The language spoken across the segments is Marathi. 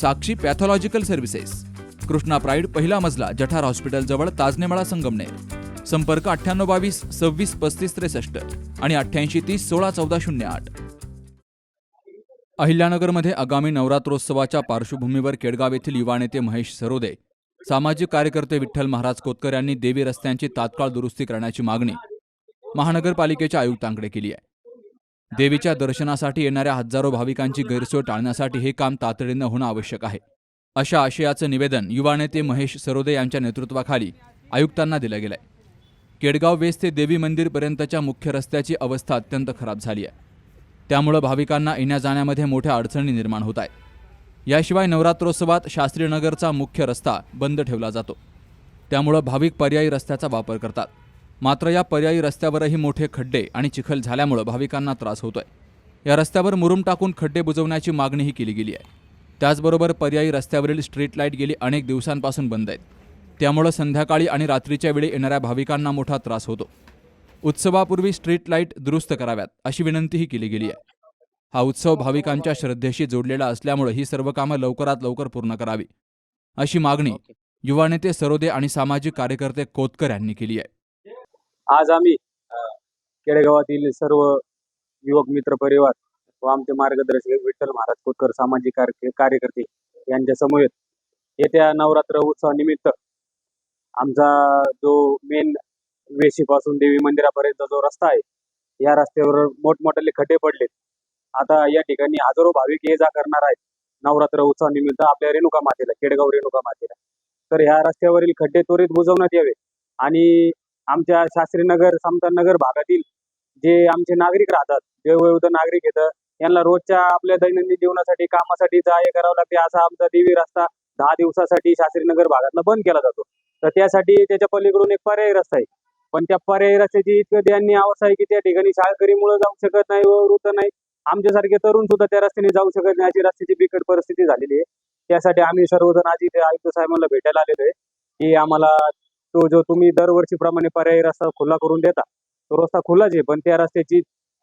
Sakshi pathological services. Krishna pride पहिला मजला जठार हॉस्पिटल जवळ ताजनेमाळा संगमनेर. संपर्क अठ्ठ्याण्णव बावीस सव्वीस पस्तीस त्रेसष्ट आणि अठ्ठ्याऐंशी तीस सोळा चौदा शून्य आठ. अहिल्यानगरमध्ये आगामी नवरात्रोत्सवाच्या पार्श्वभूमीवर केडगाव येथील युवा नेते महेश सरोदे सामाजिक कार्यकर्ते विठ्ठल महाराज कोतकर यांनी देवी रस्त्यांची तात्काळ दुरुस्ती करण्याची मागणी महानगरपालिकेच्या आयुक्तांकडे केली आहे. देवीच्या दर्शनासाठी येणाऱ्या हजारो भाविकांची गैरसोय टाळण्यासाठी हे काम तातडीनं होणं आवश्यक आहे. अशा आशयाचं निवेदन युवा नेते महेश सरोदे यांच्या नेतृत्वाखाली आयुक्तांना दिलं गेलंय. केडगाव वेस ते देवी मंदिरपर्यंतच्या मुख्य रस्त्याची अवस्था अत्यंत खराब झाली आहे. त्यामुळं भाविकांना येण्या जाण्यामध्ये मोठ्या अडचणी निर्माण होत आहेत. याशिवाय नवरात्रोत्सवात शास्त्रीनगरचा मुख्य रस्ता बंद ठेवला जातो. त्यामुळं भाविक पर्यायी रस्त्याचा वापर करतात. मात्र या पर्यायी रस्त्यावरही मोठे खड्डे आणि चिखल झाल्यामुळं भाविकांना त्रास होतोय. या रस्त्यावर मुरुम टाकून खड्डे बुजवण्याची मागणीही केली गेली आहे. त्याचबरोबर पर्यायी रस्त्यावरील स्ट्रीट लाइट गेली अनेक दिवसांपासून बंद आहेत. त्यामुळं संध्याकाळी आणि रात्रीच्या वेळी येणाऱ्या भाविकांना मोठा त्रास होतो. उत्सवापूर्वी स्ट्रीट लाइट दुरुस्त कराव्यात अशी विनंतीही केली गेली आहे. हा उत्सव भाविकांच्या श्रद्धेशी जोडलेला असल्यामुळे ही सर्व कामं लवकरात लवकर पूर्ण करावी अशी मागणी युवा नेते सरोदे आणि सामाजिक कार्यकर्ते कोतकर यांनी केली आहे. आज आम्ही अ, खेडेगावातील सर्व युवक मित्र परिवार व आमचे मार्गदर्शक विठ्ठल महाराज कोतकर सामाजिक कार्य- कार्यकर्ते यांच्या समवेत येत्या नवरात्र उत्सवानिमित्त आमचा जो मेन वेशीपासून देवी मंदिरापर्यंत जो रस्ता आहे या रस्त्यावर मोठमोठाले खड्डे पडलेत. आता या ठिकाणी हजारो भाविक ये जा करणार आहेत. नवरात्र उत्सवानिमित्त आपल्या रेणुका मातेला केडगाव रेणुका मातेला. तर ह्या रस्त्यावरील खड्डे त्वरित बुजवण्यात यावे आणि आमच्या शास्त्रीनगर समतानगर भागातील जे आमचे नागरिक राहतात जे वयोवृद्ध नागरिक येतं यांना रोजच्या आपल्या दैनंदिन जीवनासाठी कामासाठी जाय हे करावं लागते असा आमचा देवी रस्ता दहा दिवसासाठी शास्त्रीनगर भागातला बंद केला जातो. तर त्यासाठी त्याच्या पलीकडून एक पर्यायी रस्ता आहे. पण त्या पर्यायी रस्त्याची इतकं त्यांनी अवस्था आहे की त्या ठिकाणी शाळकरीमुळे जाऊ शकत नाही व वृद्ध नाही. आमच्यासारखे तरुण सुद्धा त्या रस्त्याने जाऊ शकत नाही अशी रस्त्याची बिकट परिस्थिती झालेली आहे. त्यासाठी आम्ही सर्वजण आज इथे आयुक्त साहेबांना भेटायला आलेलो आहे की आम्हाला तो जो तुम्ही दरवर्षीप्रमाणे पर्यायी रस्ता खुला करून देता तो रस्ता खुलाच आहे. पण त्या रस्त्याची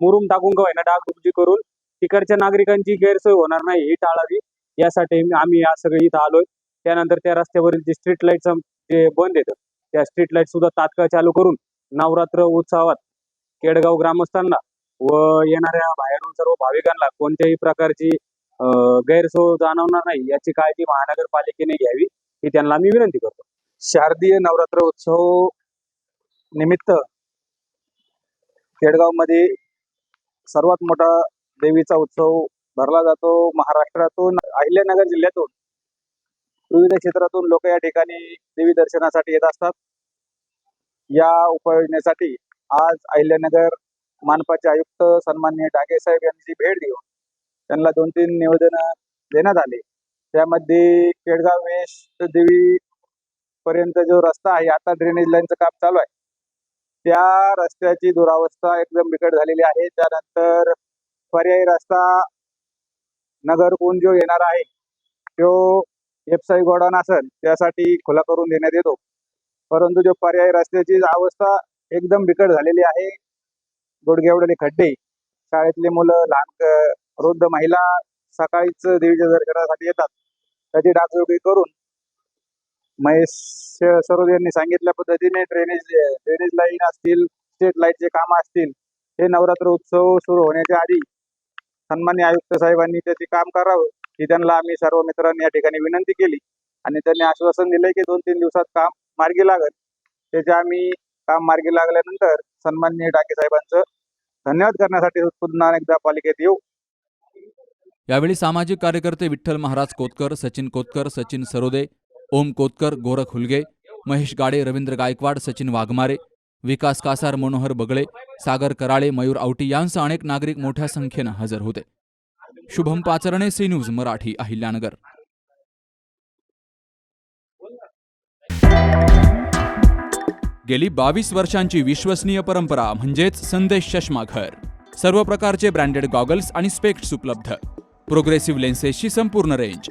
मुरुम टाकून का ना डागडुबजी करून तिकडच्या नागरिकांची गैरसोय होणार नाही ही टाळावी यासाठी आम्ही या सगळे इथं आलोय. त्यानंतर त्या रस्त्यावरील जे स्ट्रीट लाइट जे बंद येतं त्या स्ट्रीट लाइट सुद्धा तात्काळ चालू करून नवरात्र उत्सवात केडगाव ग्रामस्थांना व येणाऱ्या बाहेरून सर्व भाविकांना कोणत्याही प्रकारची गैरसोय जाणवणार नाही याची काळजी महानगरपालिकेने घ्यावी ही त्यांना आम्ही विनंती करतो. शारदीय नवरात्र उत्सव निमित्त खेडगावमध्ये सर्वात मोठा देवीचा उत्सव भरला जातो. महाराष्ट्रातून अहिल्यानगर जिल्ह्यातून विविध क्षेत्रातून लोक या ठिकाणी देवी दर्शनासाठी येत असतात. या उपाययोजनेसाठी आज अहिल्यानगर मानपाचे आयुक्त सन्मान्य डागे साहेब यांची भेट देऊन त्यांना दोन तीन निवेदन देण्यात आले. त्यामध्ये केडगाव वेश देवी पर्यंत जो रस्ता आहे आता ड्रेनेज लाईनचं काम चालू आहे. त्या रस्त्याची दुरावस्था एकदम बिकट झालेली आहे. त्यानंतर पर्यायी रस्ता नगरकून जो येणार आहे तो एफसाई गोडाऊन असेल त्यासाठी खुला करून देण्यात येतो. परंतु जो पर्यायी रस्त्याची अवस्था एकदम बिकट झालेली आहे गुडघेवडले खड्डे शाळेतली मुलं लहान वृद्ध महिला सकाळीच देवीच्या दर्शनासाठी येतात. त्याची डागडुगी करून महेश सरोज यांनी सांगितल्या पद्धतीने ड्रेनेज ड्रेनेज लाईन असतील स्ट्रीट लाईटचे काम असतील हे नवरात्र उत्सव सुरू होण्याच्या आधी सन्मान्य आयुक्त साहेबांनी त्याचे काम करावं ही त्यांना आम्ही सर्व मित्रांनी या ठिकाणी विनंती केली. आणि त्यांनी आश्वासन दिलंय की दोन तीन दिवसात काम मार्गी लागेल. त्याचे आम्ही काम मार्गी लागल्यानंतर सन्मान्य डाके साहेबांचं धन्यवाद करण्यासाठी पुन्हा एकदा पालिकेत येऊ. यावेळी सामाजिक कार्यकर्ते विठ्ठल महाराज कोतकर सचिन कोतकर सचिन सरोदे ओम कोतकर गोरख हुलगे महेश गाडे रवींद्र गायकवाड सचिन वाघमारे विकास कासार मनोहर बगळे सागर कराळे मयूर आवटी यांसह अनेक नागरिक मोठ्या संख्येनं हजर होते. Shubham Pacharne C news Marathi Ahilyanagar. गेली बावीस वर्षांची विश्वसनीय परंपरा म्हणजेच संदेश चष्मा घर. सर्व प्रकारचे ब्रँडेड गॉगल्स आणि स्पेक्ट्स उपलब्ध. प्रोग्रेसिव्ह लेन्सेसची संपूर्ण रेंज.